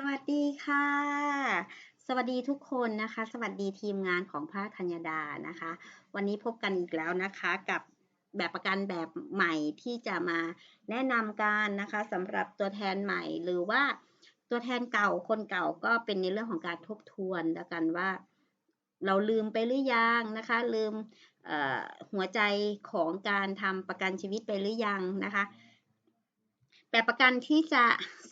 สวัสดีค่ะ สวัสดีทุกคนนะคะ สวัสดีทีมงานของพระธัญดานะคะ วันนี้พบกันอีกแล้วนะคะกับแบบประกันแบบใหม่ที่จะมาแนะนำการนะคะสำหรับตัวแทนใหม่หรือว่าตัวแทนเก่าคนเก่าก็เป็นในเรื่องของการทบทวนแล้วกันว่า เราลืมไปหรือยังนะคะ ลืมหัวใจของการทำประกันชีวิตไปหรือยังนะคะ แบบประกันที่จะ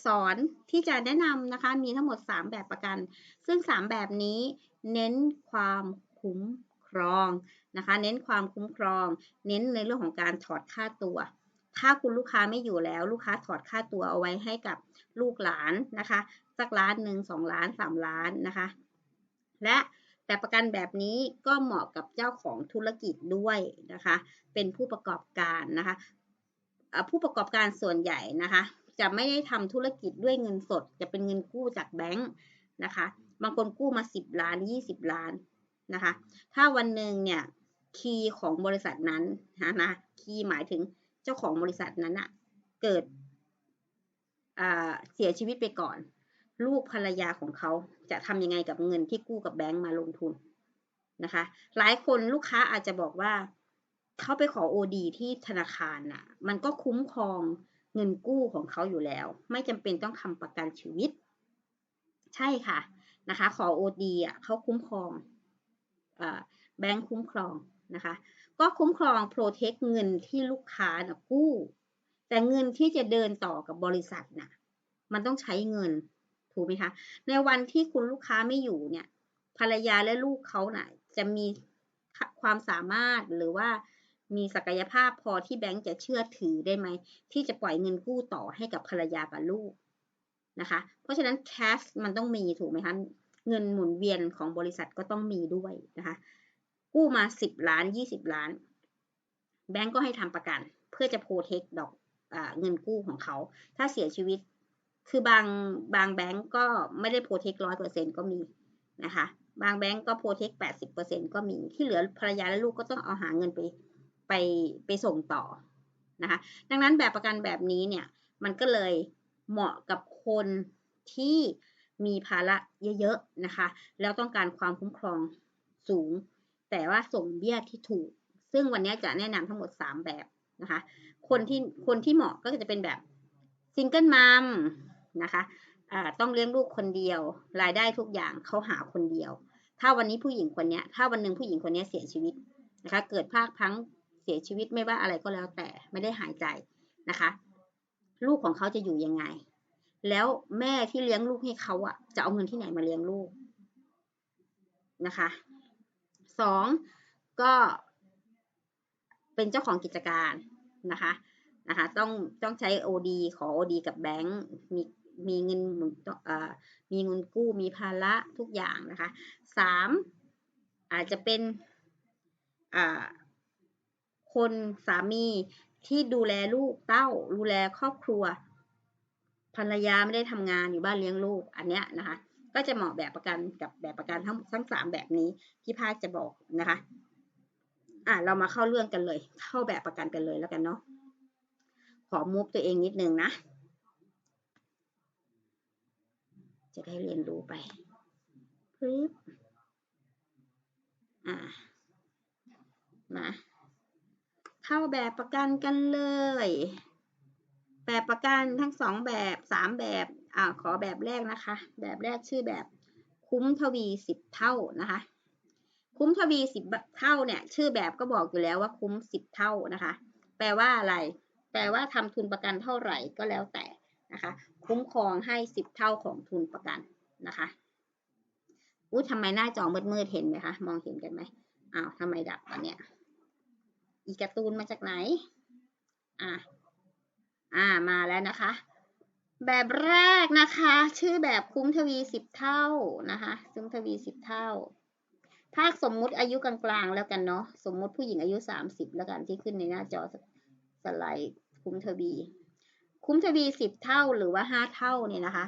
สอนที่จะแนะนำนะคะมีทั้งหมด 3 แบบประกัน ซึ่ง 3 แบบนี้เน้นความคุ้มครองนะคะ เน้นความคุ้มครอง เน้นในเรื่องของการถอดค่าตัว ถ้าคุณลูกค้าไม่อยู่แล้ว ลูกค้าถอดค่าตัวเอาไว้ให้กับลูกหลานนะคะสักล้านหนึ่งสองล้านสามล้านนะคะ และแบบประกันแบบนี้ก็เหมาะกับเจ้าของธุรกิจด้วยนะคะ เป็นผู้ประกอบการนะคะ ผู้ประกอบการส่วนใหญ่นะคะ จะไม่ได้ทำธุรกิจด้วยเงินสด จะเป็นเงินกู้จากแบงค์นะคะ บางคนกู้มา 10 ล้าน 20 ล้านนะคะ ถ้าวันหนึ่งเนี่ยคีย์ของบริษัทนั้นนะนะคีย์หมายถึงเจ้าของบริษัทนั้นอะเกิดเสียชีวิตไปก่อน ลูกภรรยาของเขาจะทำยังไงกับเงินที่กู้กับแบงค์มาลงทุนนะคะ หลายคนลูกค้าอาจจะบอกว่า เขาไปขอโอดีที่ธนาคารน่ะ มันก็คุ้มครองเงินกู้ของเขาอยู่แล้ว ไม่จำเป็นต้องทำประกันชีวิต ใช่ค่ะนะคะ ขอโอดีอะเขาคุ้มครองแบงค์คุ้มครองนะคะ ก็คุ้มครองโปรเทคเงินที่ลูกค้านะกู้ แต่เงินที่จะเดินต่อกับบริษัทน่ะ มันต้องใช้เงินถูกไหมคะ ในวันที่คุณลูกค้าไม่อยู่เนี่ย ภรรยาและลูกเขาน่ะจะมีความสามารถหรือว่า มีศักยภาพพอที่แบงก์จะเชื่อถือได้ไหม ที่จะปล่อยเงินกู้ต่อให้กับภรรยากับลูกนะคะ เพราะฉะนั้น cash มันต้องมีถูกไหมคะ เงินหมุนเวียนของบริษัทก็ต้องมีด้วยนะคะ กู้มาสิบล้านยี่สิบล้าน แบงก์ก็ให้ทำประกัน เพื่อจะโปรเทคดอกอเงินกู้ของเขา ถ้าเสียชีวิต คือบางบางแบงก์ก็ไม่ได้โปรเทคร้อยเปอร์เซ็นก็มีนะคะ บางแบงก์ก็โปรเทคแปดสิบเปอร์เซ็นก็มี ที่เหลือภรรยาและลูกก็ต้องเอาหาเงินไป ไปไปส่งต่อนะคะดังนั้นแบบประกันแบบนี้เนี่ยมันก็เลยเหมาะกับคนที่มีภาระเยอะๆนะคะ แล้วต้องการความคุ้มครองสูง แต่ว่าส่งเบี้ยที่ถูก ซึ่งวันนี้จะแนะนำทั้งหมด 3 แบบนะคะ คนที่คนที่เหมาะก็จะเป็นแบบซิงเกิลมัมนะคะต้องเลี้ยงลูกคนเดียว รายได้ทุกอย่างเขาหาคนเดียว ถ้าวันนี้ผู้หญิงคนนี้ถ้าวันหนึ่งผู้หญิงคนนี้เสียชีวิตนะคะ เกิดภาคพัง เสียชีวิตไม่ว่าอะไรก็แล้วแต่ไม่ได้หายใจนะคะ ลูกของเขาจะอยู่ยังไง แล้วแม่ที่เลี้ยงลูกให้เขาอะ จะเอาเงินที่ไหนมาเลี้ยงลูกนะคะสองก็เป็นเจ้าของกิจการนะคะนะคะ ต้องต้องใช้โอดีขอโอดีกับแบงก์มีมีเงินมีเงินกู้มีภาระทุกอย่างนะคะสามอาจจะเป็นอ่า คนสามีที่ดูแลลูกเต้า ดูแลครอบครัว ภรรยาไม่ได้ทำงานอยู่บ้านเลี้ยงลูกอันเนี้ยนะคะ ก็จะเหมาะแบบประกันกับแบบประกันทั้งทั้งสามแบบนี้ที่พาจะบอกนะคะอะเรามาเข้าเรื่องกันเลย เข้าแบบประกันกันเลยแล้วกันเนาะขอมุฟตัวเองนิดนึงนะ จะได้เรียนรู้ไปปึ๊บอ่ามา เข้าแบบประกันกันเลย แบบประกันทั้งสองแบบสามแบบอ่าขอแบบแรกนะคะ แบบแรกชื่อแบบคุ้มทวีสิบเท่านะคะ คุ้มทวีสิบเท่าเนี่ย ชื่อแบบก็บอกอยู่แล้วว่าคุ้มสิบเท่านะคะ แปลว่าอะไร แปลว่าทำทุนประกันเท่าไหร่ก็แล้วแต่นะคะ คุ้มครองให้สิบเท่าของทุนประกันนะคะอุ้ทำไมหน้าจอมืดๆเห็นไหมคะ มองเห็นกันไหมอ้าวทำไมดับตอนเนี้ย อีการ์ตูนมาจากไหน อ่าอ่า มาแล้วนะคะ แบบแรกนะคะ ชื่อแบบคุ้มทวีสิบเท่านะคะคุ้มทวีสิบเท่า ภาคสมมุติอายุกลางๆ แล้วกันเนาะ สมมุติผู้หญิงอายุสามสิบแล้วกันที่ขึ้นในหน้าจอสไลด์คุ้มทวี คุ้มทวีสิบเท่าหรือว่าห้าเท่าเนี่ยนะคะ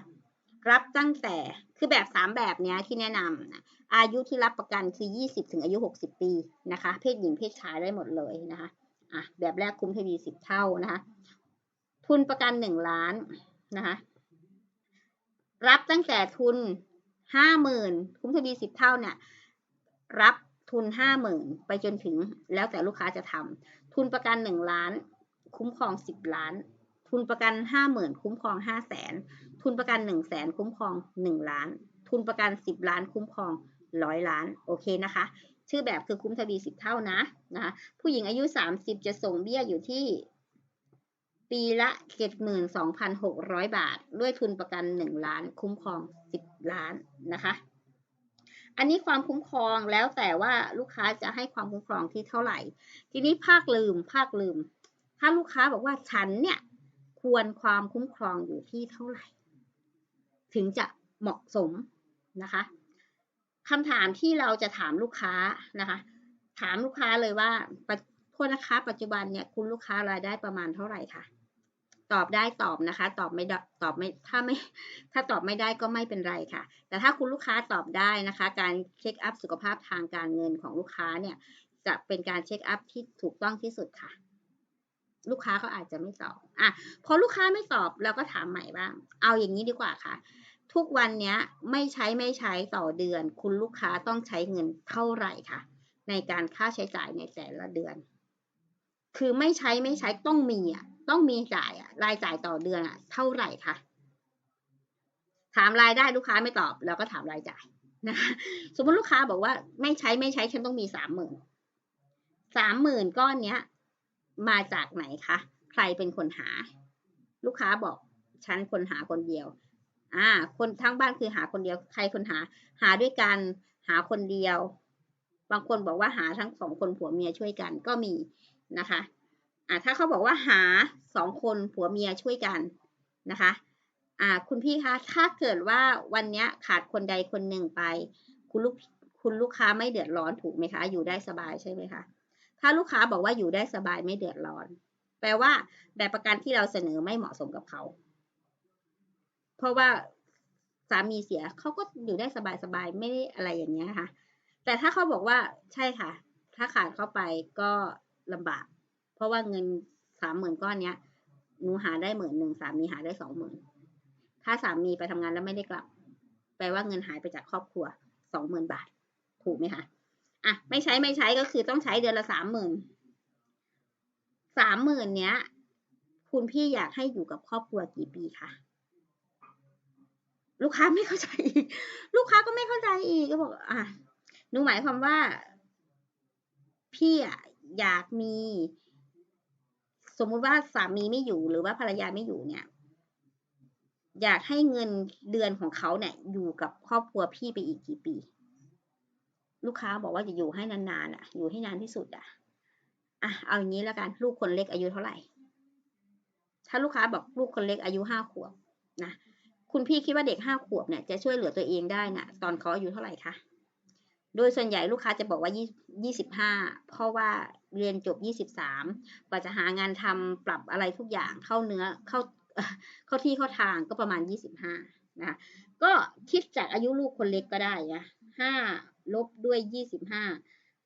รับตั้งแต่คือแบบสามแบบเนี้ยที่แนะนำนะอายุที่รับประกันคือ 20 ถึงอายุ 60 ปีนะคะ เพศหญิงเพศชายได้หมดเลยนะคะอะแบบแรกคุ้มทวีสิบเท่านะคะทุนประกัน 1 ล้านนะคะรับตั้งแต่ทุนห้าหมื่นคุ้มทวีสิบเท่าเนี่ยรับทุนห้าหมื่นไปจนถึงแล้วแต่ลูกค้าจะทำทุนประกันหนึ่งล้าน คุ้มครองสิบล้าน ทุนประกันห้าหมื่นคุ้มครองห้าแสน ทุนประกันหนึ่งแสนคุ้มครองหนึ่งล้าน ทุนประกันสิบล้านคุ้มครองร้อยล้าน โอเคนะคะ ชื่อแบบคือคุ้มทวีสิบเท่านะนะคะผู้หญิงอายุสามสิบจะส่งเบี้ยอยู่ที่ปีละเจ็ดหมื่นสองพันหกร้อยบาท ด้วยทุนประกันหนึ่งล้าน คุ้มครองสิบล้านนะคะ อันนี้ความคุ้มครองแล้วแต่ว่าลูกค้าจะให้ความคุ้มครองที่เท่าไหร่ ทีนี้ภาคลืมภาคลืม ถ้าลูกค้าบอกว่าฉันเนี่ยควรความคุ้มครองอยู่ที่เท่าไหร่ ถึงจะเหมาะสมนะคะคำถามที่เราจะถามลูกค้านะคะ ถามลูกค้าเลยว่าโทษนะคะ ปัจจุบันเนี่ยคุณลูกค้ารายได้ประมาณเท่าไหร่คะตอบได้ตอบนะคะ ตอบไม่ตอบไม่ถ้าไม่ถ้าตอบไม่ได้ก็ไม่เป็นไรค่ะ แต่ถ้าคุณลูกค้าตอบได้นะคะ การเช็คอัพสุขภาพทางการเงินของลูกค้าเนี่ยจะเป็นการเช็คอัพที่ถูกต้องที่สุดค่ะ ลูกค้าเขาอาจจะไม่ตอบอะพอลูกค้าไม่ตอบเราก็ถามใหม่บ้าง เอาอย่างนี้ดีกว่าค่ะ ทุกวันนี้ไม่ใช้ไม่ใช้ต่อเดือน คุณลูกค้าต้องใช้เงินเท่าไหร่คะในการค่าใช้จ่ายในแต่ละเดือน คือไม่ใช้ไม่ใช้ต้องมีอะต้องมีจ่ายอะรายจ่ายต่อเดือนอะเท่าไหร่คะถามรายได้ลูกค้าไม่ตอบเราก็ถามรายจ่ายนะคะสมมติลูกค้าบอกว่าไม่ใช้ไม่ใช้ฉันต้องมีสามหมื่นสามหมื่นก้อนเนี้ย มาจากไหนคะ ใครเป็นคนหา ลูกค้าบอกฉันคนหาคนเดียว อ่า คนทั้งบ้านคือหาคนเดียว ใครคนหา หาด้วยกัน หาคนเดียว บางคนบอกว่าหาทั้งสองคนผัวเมียช่วยกันก็มีนะคะ อ่าถ้าเขาบอกว่าหาสองคนผัวเมียช่วยกันนะคะ อ่า คุณพี่คะ ถ้าเกิดว่าวันนี้ขาดคนใดคนหนึ่งไป คุณลูกคุณลูกค้าไม่เดือดร้อนถูกไหมคะ อยู่ได้สบายใช่ไหมคะ ถ้าลูกค้าบอกว่าอยู่ได้สบายไม่เดือดร้อน แปลว่าแบบประกันที่เราเสนอไม่เหมาะสมกับเขา เพราะว่าสามีเสียเขาก็อยู่ได้สบายสบายไม่ได้อะไรอย่างเงี้ยค่ะ แต่ถ้าเขาบอกว่าใช่ค่ะ ถ้าขาดเข้าไปก็ลำบาก เพราะว่าเงินสามหมื่นก้อนเนี้ยหนูหาได้หมื่นหนึ่งสามีหาได้สองหมื่นถ้าสามีไปทำงานแล้วไม่ได้กลับ แปลว่าเงินหายไปจากครอบครัวสองหมื่นบาท ถูกไหมคะ อะไม่ใช้ไม่ใช้ก็คือต้องใช้เดือนละสามหมื่นสามหมื่นเนี้ย คุณพี่อยากให้อยู่กับครอบครัวกี่ปีคะลูกค้าไม่เข้าใจอีก ลูกค้าก็ไม่เข้าใจอีกก็บอก อะหนูหมายความว่า พี่อะอยากมี สมมุติว่าสามีไม่อยู่หรือว่าภรรยาไม่อยู่เนี่ย อยากให้เงินเดือนของเขาเนี่ย อยู่กับครอบครัวพี่ไปอีกกี่ปี ลูกค้าบอกว่าจะอยู่ให้นานๆอะ อยู่ให้นานที่สุดอะอะเอาอย่างนี้แล้วกัน ลูกคนเล็กอายุเท่าไหร่ ถ้าลูกค้าบอกลูกคนเล็กอายุห้าขวบนะคุณพี่คิดว่าเด็กห้าขวบเนี่ยจะช่วยเหลือตัวเองได้นะ่ะตอนเขาอายุเท่าไหร่คะโดยส่วนใหญ่ลูกค้าจะบอกว่ายี่สิบห้าเพราะว่าเรียนจบยี่สิบสามกว่าจะหางานทำปรับอะไรทุกอย่างเข้าเนื้อเข้าเข้าที่เข้าทางก็ประมาณยี่สิบห้านะคะก็คิดจากอายุลูกคนเล็กก็ได้นะห้า ลบด้วยยี่สิบห้า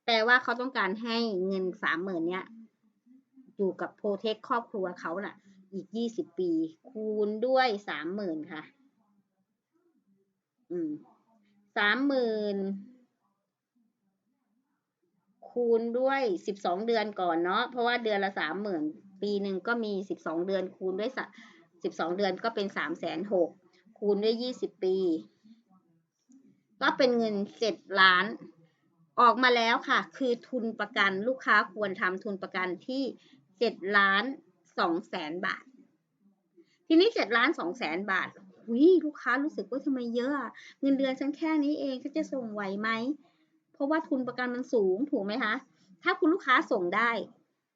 แปลว่าเขาต้องการให้เงินสามหมื่นเนี้ยอยู่กับโปรเทคครอบครัวเขาน่ะ อีกยี่สิบปี คูณด้วยสามหมื่นค่ะ อืมสามหมื่นคูณด้วยสิบสองเดือนก่อนเนาะเพราะว่าเดือนละสามหมื่นปีหนึ่งก็มีสิบสองเดือนคูณด้วยสิบสองเดือนก็เป็นสามแสนหกคูณด้วยยี่สิบปี ก็เป็นเงินเจ็ดล้าน ออกมาแล้วค่ะ คือทุนประกันลูกค้าควรทำทุนประกันที่เจ็ดล้านสองแสนบาท ทีนี้เจ็ดล้านสองแสนบาทหุยลูกค้ารู้สึกว่าทำไมเยอะ เงินเดือนฉันแค่นี้เองเขาจะส่งไหวไหม เพราะว่าทุนประกันมันสูงถูกไหมคะ ถ้าคุณลูกค้าส่งได้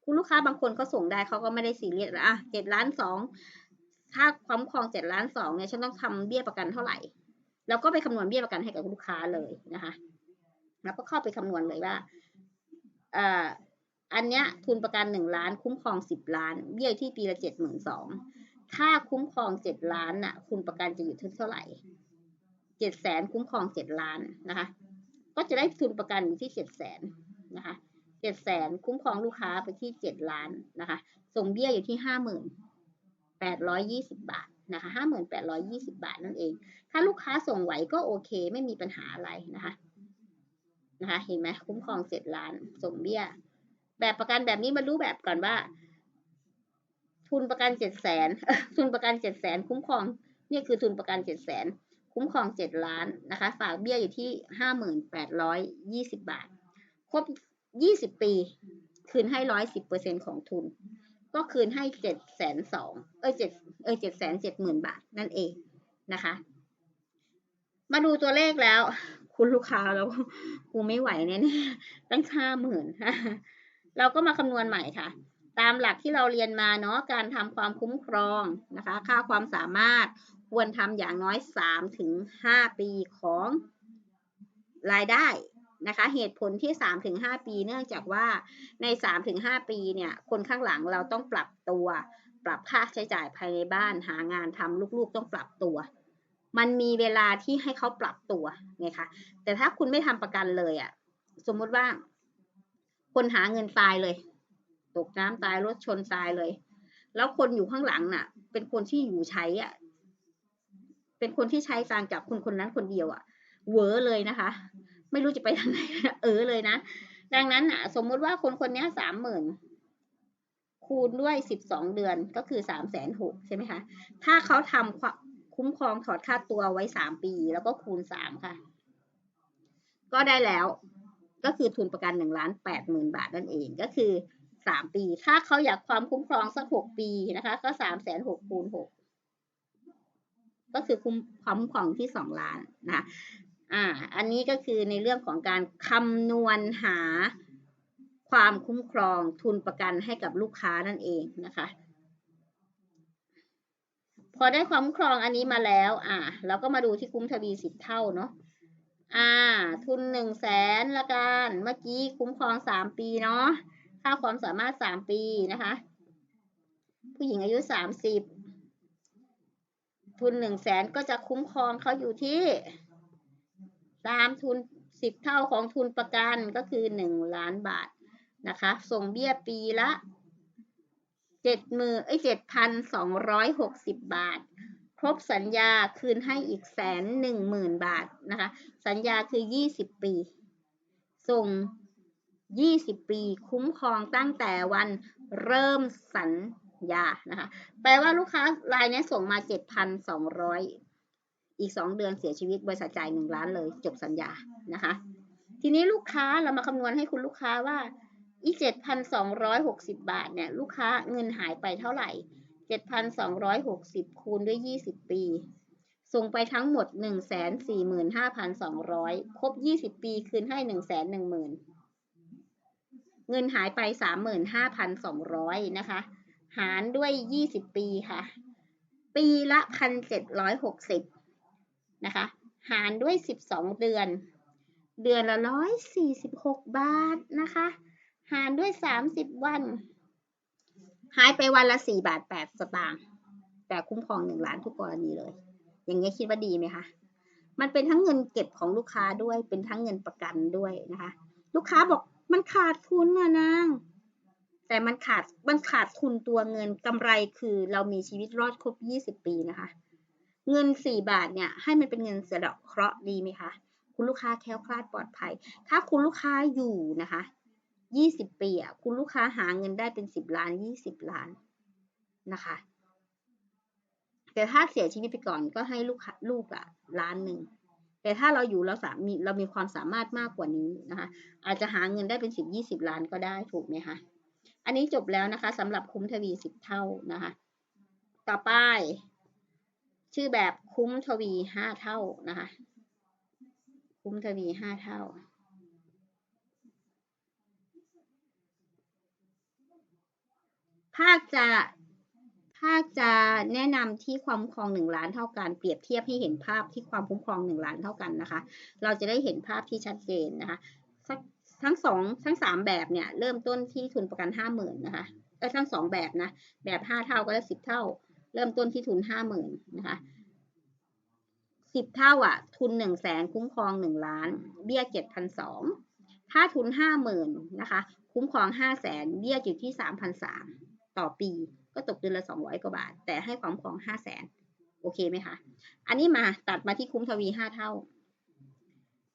คุณลูกค้าบางคนเขาส่งได้เขาก็ไม่ได้ซีเรียสอะเจ็ดล้านสอง ถ้าความครองเจ็ดล้านสองเนี่ยฉันต้องทำเบี้ยประกันเท่าไหร่ แล้วก็ไปคำนวณเบี้ยประกันให้กับลูกค้าเลยนะคะ แล้วก็เข้าไปคำนวณเลยว่าอ่าอันเนี้ยทุนประกันหนึ่งล้านคุ้มครองสิบล้าน เบี้ยที่ปีละเจ็ดหมื่นสองถ้าคุ้มครองเจ็ดล้านน่ะ คุณประกันจะอยู่ที่เท่าไหร่เจ็ดแสนคุ้มครองเจ็ดล้านนะคะ ก็จะได้ทุนประกันอยู่ที่เจ็ดแสนนะคะเจ็ดแสนคุ้มครองลูกค้าไปที่เจ็ดล้านนะคะ ส่งเบี้ยอยู่ที่ห้าหมื่นแปดร้อยยี่สิบบาท นะคะห้าหมื่นแปดร้อยยี่สิบาทนั่นเอง ถ้าลูกค้าส่งไหวก็โอเค ไม่มีปัญหาอะไรนะคะ นะคะ เห็นไหมคุ้มครองเจ็ดล้านส่งเบี้ย แบบประกันแบบนี้มารู้แบบก่อนว่า ทุนประกันเจ็ดแสนทุนประกันเจ็ดแสนคุ้มครองนี่คือทุนประกันเจ็ดแสนคุ้มครองเจ็ดล้านนะคะ ฝากเบี้ยอยู่ที่ห้าหมื่นแปดร้อยยี่สิบาท ครบยี่สิบปี คืนให้ร้อยสิบเปอร์เซ็นของทุน ก็คืนให้เจ็ดแสนสองเออเจ็ดเออเจ็ดแสนเจ็ดหมื่นบาทนั่นเองนะคะ มาดูตัวเลขแล้ว คุณลูกค้าแล้วกูไม่ไหวแน่ๆตั้งห้าหมื่นเราก็มาคำนวณใหม่ค่ะ ตามหลักที่เราเรียนมาเนาะการทำความคุ้มครองนะคะ ค่าความสามารถควรทำอย่างน้อยสามถึงห้าปีของรายได้ นะคะเหตุผลที่สามถึงห้าปีเนื่องจากว่าในสามถึงห้าปีเนี่ยคนข้างหลังเราต้องปรับตัว ปรับค่าใช้จ่ายภายในบ้านหางานทำลูกๆต้องปรับตัว มันมีเวลาที่ให้เขาปรับตัวไงคะแต่ถ้าคุณไม่ทำประกันเลยอะ่ะสมมติว่า คนหาเงินตายเลย ตกน้ำตายรถชนตายเลย แล้วคนอยู่ข้างหลังน่ะ เป็นคนที่อยู่ใช้อะเป็นคนที่ใช้ฟังจากคนคนนั้นคนเดียวอะ่ะเวอเลยนะคะ ไม่รู้จะไปทางไหนเออเลยนะ ดังนั้นอะ สมมุติว่าคนคนนี้สามหมื่นคูณด้วยสิบสองเดือนก็คือสามแสนหกใช่ไหมคะ ถ้าเขาทำคุ้มครองถอดค่าตัวไว้สามปี แล้วก็คูณสามค่ะ ก็ได้แล้วก็คือทุนประกันหนึ่งล้านแปดหมื่นบาทนั่นเองก็คือสามปี ถ้าเขาอยากความคุ้มครองสักหกปีนะคะ ก็สามแสนหกคูณหกก็คือคุ้มความคุ้มครองที่สองล้านนะ อ่า อันนี้ก็คือในเรื่องของการคำนวณหาความคุ้มครองทุนประกันให้กับลูกค้านั่นเองนะคะ พอได้ความคุ้มครองอันนี้มาแล้ว อ่า เราก็มาดูที่คุ้มทวีสิบเท่าเนาะอ่า ทุนหนึ่งแสนละกัน เมื่อกี้คุ้มครองสามปีเนาะค่าความสามารถสามปีนะคะ ผู้หญิงอายุสามสิบทุนหนึ่งแสนก็จะคุ้มครองเขาอยู่ที่ ตามทุนสิบเท่าของทุนประกันก็คือหนึ่งล้านบาทนะคะ ส่งเบี้ยปีละเจ็ดมือไอ้เจ็ดพันสองร้อยหกสิบบาท ครบสัญญาคืนให้อีกแสนหนึ่งหมื่นบาทนะคะ สัญญาคือยี่สิบปี ส่งยี่สิบปี คุ้มครองตั้งแต่วันเริ่มสัญยานะคะ แปลว่าลูกค้ารายนี้ส่งมาเจ็ดพันสองร้อย อีกสองเดือนเสียชีวิตบริษัทจ่ายหนึ่งล้านเลย จบสัญญานะคะ ทีนี้ลูกค้าเรามาคำนวณให้คุณลูกค้าว่าอีเจ็ดพันสองร้อยหกสิบบาทเนี่ยลูกค้าเงินหายไปเท่าไหร่เจ็ดพันสองร้อยหกสิบคูณด้วยยี่สิบปี ส่งไปทั้งหมดหนึ่งแสนสี่หมื่นห้าพันสองร้อยครบยี่สิบปีคืนให้หนึ่งแสนหนึ่งหมื่นเงินหายไปสามหมื่นห้าพันสองร้อยนะคะ หารด้วยยี่สิบปีค่ะ ปีละพันเจ็ดร้อยหกสิบ นะคะ หารด้วยสิบสองเดือน เดือนละร้อยสี่สิบาทนะคะ หารด้วยสามสิบวัน หายไปวันละสี่บาทแปดสตางค์แต่คุ้มครองหนึ่งล้านทุกกรณีเลย อย่างนี้คิดว่าดีไหมคะ มันเป็นทั้งเงินเก็บของลูกค้าด้วยเป็นทั้งเงินประกันด้วยนะคะ ลูกค้าบอกมันขาดทุนอะนางแต่มันขาดมันขาดทุนตัวเงินกำไรคือเรามีชีวิตรอดครบยี่สิบปีนะคะ เงินสี่บาทเนี่ยให้มันเป็นเงินเสดาะเคราะห์ดีไหมคะ คุณลูกค้าแคล้วคลาดปลอดภัย ถ้าคุณลูกค้าอยู่นะคะยี่สิบปีอะคุณลูกค้าหาเงินได้เป็นสิบล้านยี่สิบล้านนะคะ แต่ถ้าเสียชีวิตไปก่อนก็ให้ลูกลูกอะล้านหนึ่งแต่ถ้าเราอยู่เราสามีเรามีความสามารถมากกว่านี้นะคะ อาจจะหาเงินได้เป็นสิบยี่สิบล้านก็ได้ถูกไหมคะอันนี้จบแล้วนะคะสำหรับคุ้มทวีสิบเท่านะคะ ต่อไป ชื่อแบบคุ้มทวีห้าเท่านะคะ คุ้มทวีห้าเท่า ภาคจะภาคจะแนะนำที่ความคุ้มครองหนึ่งล้านเท่ากันเปรียบเทียบให้เห็นภาพที่ความคุ้มครองหนึ่งล้านเท่ากันนะคะ เราจะได้เห็นภาพที่ชัดเจนนะคะทั้งสองทั้งสามแบบเนี่ย เริ่มต้นที่ทุนประกันห้าหมื่นนะคะเออทั้งสองแบบนะ แบบห้าเท่าก็ได้สิบเท่า เริ่มต้นที่ทุนห้าหมื่นนะคะสิบเท่าอะ ทุนหนึ่งแสนคุ้มครองหนึ่งล้าน เบี้ยเจ็ดพันสองถ้าทุนห้าหมื่นนะคะ คุ้มครองห้าแสนเบี้ยอยู่ที่สามพันสามต่อปีก็ตกเดือนละสองร้อยกว่าบาท แต่ให้ความครองห้าแสนโอเคไหมคะ อันนี้มาตัดมาที่คุ้มทวีห้าเท่า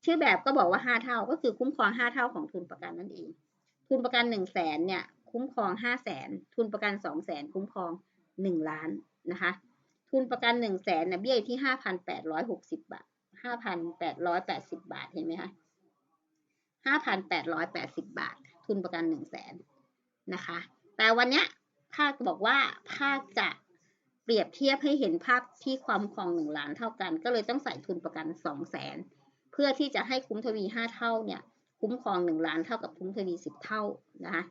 ชื่อแบบก็บอกว่าห้าเท่าก็คือคุ้มครองห้าเท่าของทุนประกันนั่นเองทุนประกันหนึ่งแสนเนี่ยคุ้มครองห้าแสนทุนประกันสองแสนคุ้มครองหนึ่งล้าน นะคะ ทุนประกันหนึ่งแสนเนี่ยเบี้ยที่ห้าพันแปดร้อยหกสิบบาทห้าพันแปดร้อยแปดสิบบาทเห็นไหมคะห้าพันแปดร้อยแปดสิบบาท ทุนประกันหนึ่งแสนนะคะ แต่วันเนี้ยภาคบอกว่าภาคจะเปรียบเทียบให้เห็นภาพที่ความครองหนึ่งล้านเท่ากัน ก็เลยต้องใส่ทุนประกันสองแสนเพื่อที่จะให้คุ้มทวีห้าเท่าเนี่ยคุ้มครองหนึ่งล้านเท่ากับคุ้มทวีสิบเท่านะคะ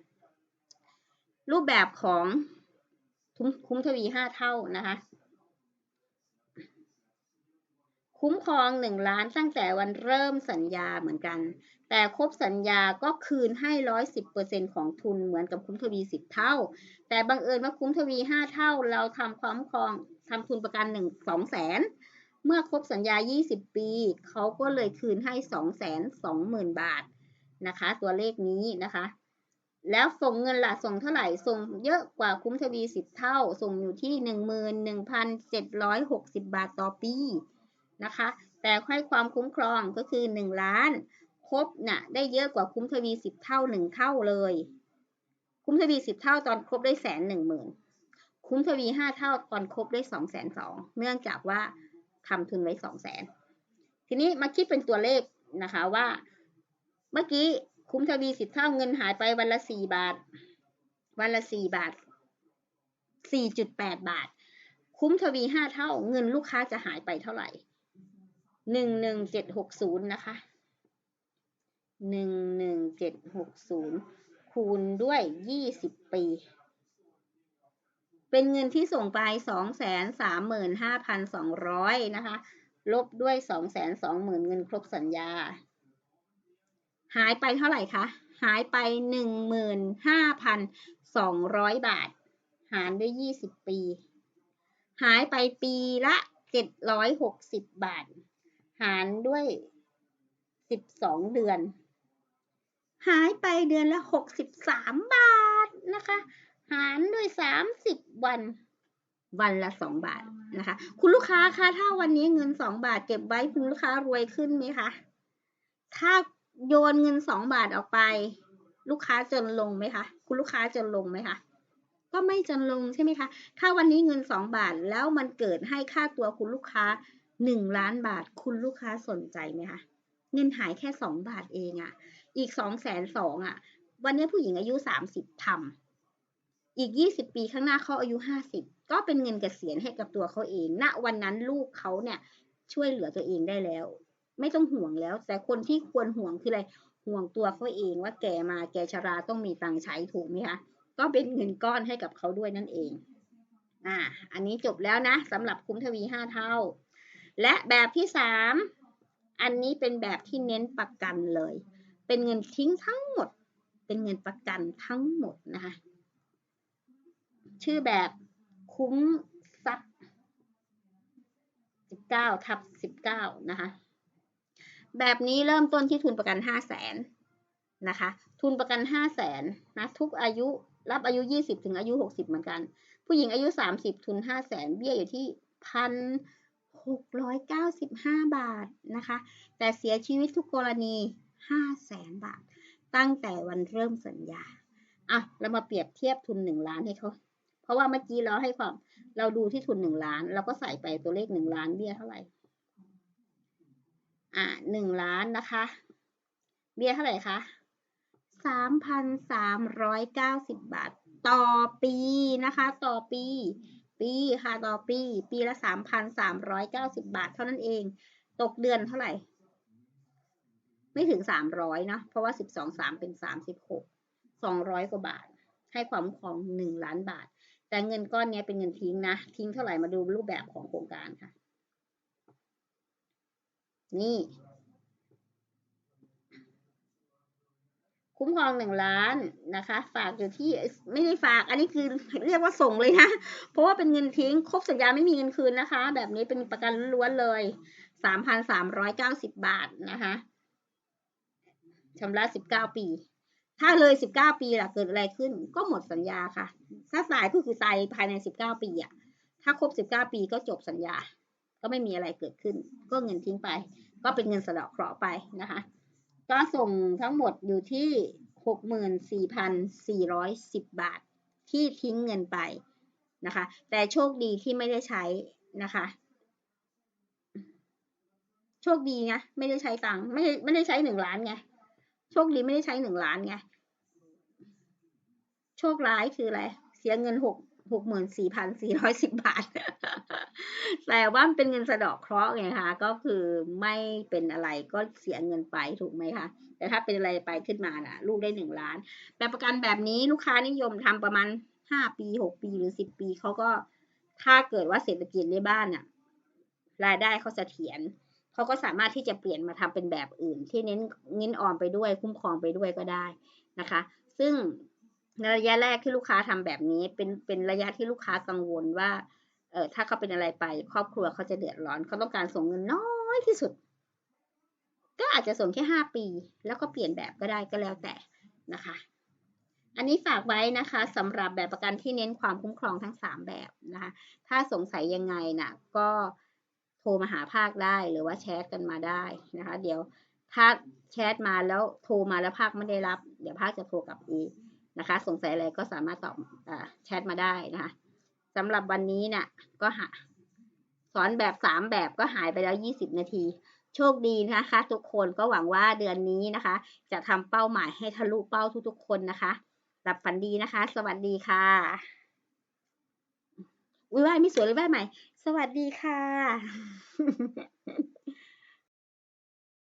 รูปแบบของ คุ้มทวีห้าเท่านะคะ คุ้มครองหนึ่งล้านตั้งแต่วันเริ่มสัญญาเหมือนกัน แต่ครบสัญญาก็คืนให้ร้อยสิบเปอร์เซ็นของทุนเหมือนกับคุ้มทวีสิบเท่า แต่บังเอิญว่าคุ้มทวีห้าเท่า เราทำความครองทำทุนประกันหนึ่งสองแสนเมื่อครบสัญญา 20 ปี เขาก็เลยคืนให้ 220,000 บาทนะคะ ตัวเลขนี้นะคะ แล้วส่งเงินละส่งเท่าไหร่ ส่งเยอะกว่าคุ้มทวี10เท่า ส่งอยู่ที่11,760บาทต่อปีนะคะ แต่ให้ความคุ้มครองก็คือ1ล้าน ครบนะ่ะได้เยอะกว่าคุ้มทวี10เท่า1เท่าเลย คุ้มทวี10เท่าตอนครบได้แสนหนึ่งหมื่นคุ้มทวี5เท่าตอนครบได้2องแสนสองเนื่องจากว่าทำทุนไว้สองแสนทีนี้มาคิดเป็นตัวเลขนะคะว่า เมื่อกี้ คุ้มทวีสิทธิ์เท่าเงินหายไปวันละสี่บาท วันละสี่บาทสี่จุดแปดบาท คุ้มทวีห้าเท่าเงินลูกค้าจะหายไปเท่าไหร่หนึ่งหนึ่งเจ็ดหกศูนย์นะคะหนึ่งหนึ่งเจ็ดหกศูนย์คูณด้วยยี่สิบปี เป็นเงินที่ส่งไปสองแสนสามหมื่นห้าพันสองร้อยนะคะ ลบด้วยสองแสนสองหมื่นเงินครบสัญญา หายไปเท่าไหร่คะ หายไปหนึ่งหมื่นห้าพันสองร้อยบาท หารด้วยยี่สิบปี หายไปปีละเจ็ดร้อยหกสิบบาท หารด้วยสิบสองเดือน หายไปเดือนละหกสิบสามบาทนะคะ หารด้วยสามสิบวันวันละสองบาทนะคะ คุณลูกค้าคะถ้าวันนี้เงินสองบาทเก็บไว้คุณลูกค้ารวยขึ้นไหมคะถ้า โยนเงินสองบาทออกไป ลูกค้าจนลงไหมคะคุณลูกค้าจนลงไหมคะก็ไม่จนลงใช่ไหมคะ ถ้าวันนี้เงินสองบาทแล้วมันเกิดให้ค่าตัวคุณลูกค้าหนึ่งล้านบาท คุณลูกค้าสนใจไหมคะ เงินหายแค่สองบาทเองอะ่ะ อีกสองแสนสองอะ วันนี้ผู้หญิงอายุสามสิบทำอีก 20 ปีข้างหน้าเขาอายุ 50 ก็เป็นเงินเกษียณให้กับตัวเขาเองณวันนั้นลูกเขาเนี่ยช่วยเหลือตัวเองได้แล้ว ไม่ต้องห่วงแล้ว แต่คนที่ควรห่วงคืออะไรห่วงตัวเขาเองว่าแกมาแกชราต้องมีตังค์ใช้ถูกไหมคะก็เป็นเงินก้อนให้กับเขาด้วยนั่นเองอ่าอันนี้จบแล้วนะสำหรับคุ้มทวีห้าเท่า และแบบที่สามอันนี้เป็นแบบที่เน้นประกันเลย เป็นเงินทิ้งทั้งหมด เป็นเงินประกันทั้งหมดนะคะชื่อแบบคุ้มทรัพย์19ทับ19 นะคะ แบบนี้เริ่มต้นที่ทุนประกัน5 0 0แสนนะคะ ทุนประกัน5 0 0แสนนะทุกอายุรับอายุ20ถึงอายุ60เหมือนกัน ผู้หญิงอายุ30ทุน5 0 0แสนเบี้ยอยู่ที่พัน695บห้าบาทนะคะ แต่เสียชีวิตทุกกรณี5แสนบาท ตั้งแต่วันเริ่มสัญญาอะเรามาเปรียบเทียบทุน1ล้านให้เขาเพราะว่าเมื่อกี้เราให้ความเราดูที่ทุนหนึ่งล้าน เราก็ใส่ไปตัวเลขหนึ่งล้านเบี้ยเท่าไหร่ อ่าหนึ่งล้านนะคะ เบี้ยเท่าไหร่คะสามพันสามร้อยเก้าสิบบาท ต่อปีนะคะ ต่อปี ปีค่ะต่อปี ปีละสามพันสามร้อยเก้าสิบบาท เท่านั้นเอง ตกเดือนเท่าไหร่ ไม่ถึงสามร้อยเนาะเพราะว่าสิบสองสามเป็นสามสิบหกสองร้อยกว่าบาท ให้ความของหนึ่งล้านบาท แต่เงินก้อนนี้เป็นเงินทิ้งนะ ทิ้งเท่าไหร่มาดูรูปแบบของโครงการค่ะ นี่ คุ้มครองหนึ่งล้านนะคะ ฝากอยู่ที่ไม่ได้ฝาก อันนี้คือเรียกว่าส่งเลยนะ เพราะว่าเป็นเงินทิ้ง ครบสัญญาไม่มีเงินคืนนะคะ แบบนี้เป็นประกันล้วนเลยสามพันสามร้อยเก้าสิบบาทนะคะชำระสิบเก้าปี ถ้าเลยสิบเก้าปีล่ะเกิดอะไรขึ้น ก็หมดสัญญาค่ะ ถ้าตายก็คือตายภายในสิบเก้าปีอะถ้าครบ19ปีก็จบสัญญา ก็ไม่มีอะไรเกิดขึ้น ก็เงินทิ้งไป ก็เป็นเงินสะเดาะเคราะห์ไปนะคะ ก็ส่งทั้งหมดอยู่ที่ 64,410 บาท ที่ทิ้งเงินไปนะคะ แต่โชคดีที่ไม่ได้ใช้นะคะ โชคดีไงไม่ได้ใช้ตังค์ไม่ไม่ได้ใช้หนึ่งล้านไงโชคดีไม่ได้ใช้หนึ่งล้านไงโชคร้ายคืออะไร เสียเงินหกหกหมื่นสี่พันสี่ร้อยสิบบาท แต่ว่าเป็นเงินสะดอกเคราะห์ไงคะก็คือไม่เป็นอะไรก็เสียเงินไปถูกไหมคะแต่ถ้าเป็นอะไรไปขึ้นมาน่ะ ลูกได้หนึ่งล้าน แบบประกันแบบนี้ลูกค้านิยมทำประมาณห้าปีหกปีหรือสิบปีเขาก็ถ้าเกิดว่าเศรษฐกิจในบ้านน่ะ รายได้เขาเสถียรเขาก็สามารถที่จะเปลี่ยนมาทำเป็นแบบอื่น ที่เน้นเงินออมไปด้วยคุ้มครองไปด้วยก็ได้นะคะ ซึ่งในระยะแรกที่ลูกค้าทำแบบนี้ เป็นเป็นระยะที่ลูกค้ากังวลว่า เออถ้าเขาเป็นอะไรไป ครอบครัวเขาจะเดือดร้อนเขาต้องการส่งเงินน้อยที่สุด ก็อาจจะส่งแค่ห้าปี แล้วก็เปลี่ยนแบบก็ได้ก็แล้วแต่นะคะ อันนี้ฝากไว้นะคะสำหรับแบบประกันที่เน้นความคุ้มครองทั้งสามแบบนะคะ ถ้าสงสัยยังไงนะ่ะ ก็โทรมาหาภาคได้หรือว่าแชทกันมาได้นะคะ เดี๋ยวถ้าแชทมาแล้วโทรมาแล้วภาคไม่ได้รับ เดี๋ยวภาคจะโทรกลับอีกนะคะ สงสัยอะไรก็สามารถตอบอแชทมาได้นะคะ สำหรับวันนี้เนะ่ยก็หาสอนแบบสามแบบก็หายไปแล้วยี่สิบนาที โชคดีนะคะ ทุกคนก็หวังว่าเดือนนี้นะคะ จะทำเป้าหมายให้ทะลุเป้าทุกๆ คนนะคะหลับฝันดีนะคะ สวัสดีค่ะอุ้ยไหวไม่สวยเลยว่าใหม่ สวัสดีค่ะ